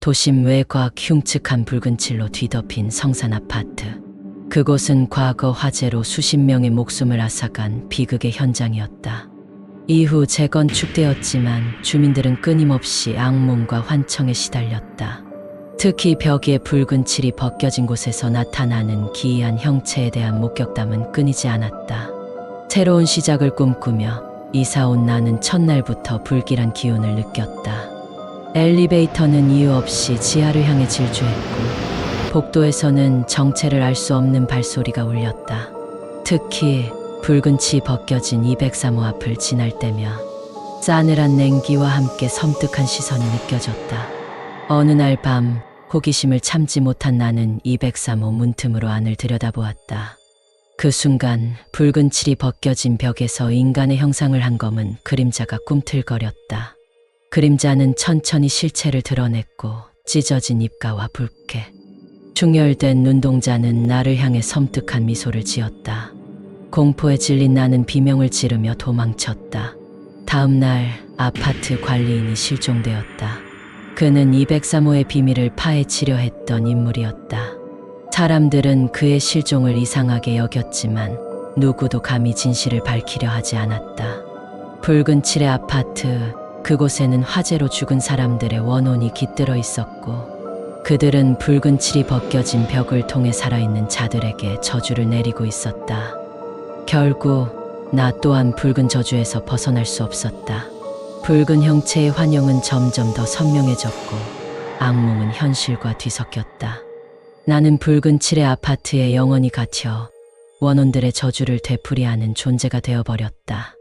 도심 외곽 흉측한 붉은 칠로 뒤덮인 성산 아파트. 그곳은 과거 화재로 수십 명의 목숨을 앗아간 비극의 현장이었다. 이후 재건축되었지만 주민들은 끊임없이 악몽과 환청에 시달렸다. 특히 벽에 붉은 칠이 벗겨진 곳에서 나타나는 기이한 형체에 대한 목격담은 끊이지 않았다. 새로운 시작을 꿈꾸며 이사 온 나는 첫날부터 불길한 기운을 느꼈다. 엘리베이터는 이유 없이 지하를 향해 질주했고, 복도에서는 정체를 알 수 없는 발소리가 울렸다. 특히 붉은 치 벗겨진 203호 앞을 지날 때며 싸늘한 냉기와 함께 섬뜩한 시선이 느껴졌다. 어느 날 밤 호기심을 참지 못한 나는 203호 문틈으로 안을 들여다보았다. 그 순간 붉은 칠이 벗겨진 벽에서 인간의 형상을 한 검은 그림자가 꿈틀거렸다. 그림자는 천천히 실체를 드러냈고 찢어진 입가와 붉게 충혈된 눈동자는 나를 향해 섬뜩한 미소를 지었다. 공포에 질린 나는 비명을 지르며 도망쳤다. 다음 날 아파트 관리인이 실종되었다. 그는 203호의 비밀을 파헤치려 했던 인물이었다. 사람들은 그의 실종을 이상하게 여겼지만 누구도 감히 진실을 밝히려 하지 않았다. 붉은 칠의 아파트, 그곳에는 화재로 죽은 사람들의 원혼이 깃들어 있었고, 그들은 붉은 칠이 벗겨진 벽을 통해 살아있는 자들에게 저주를 내리고 있었다. 결국 나 또한 붉은 저주에서 벗어날 수 없었다. 붉은 형체의 환영은 점점 더 선명해졌고 악몽은 현실과 뒤섞였다. 나는 붉은 칠의 아파트에 영원히 갇혀 원혼들의 저주를 되풀이하는 존재가 되어버렸다.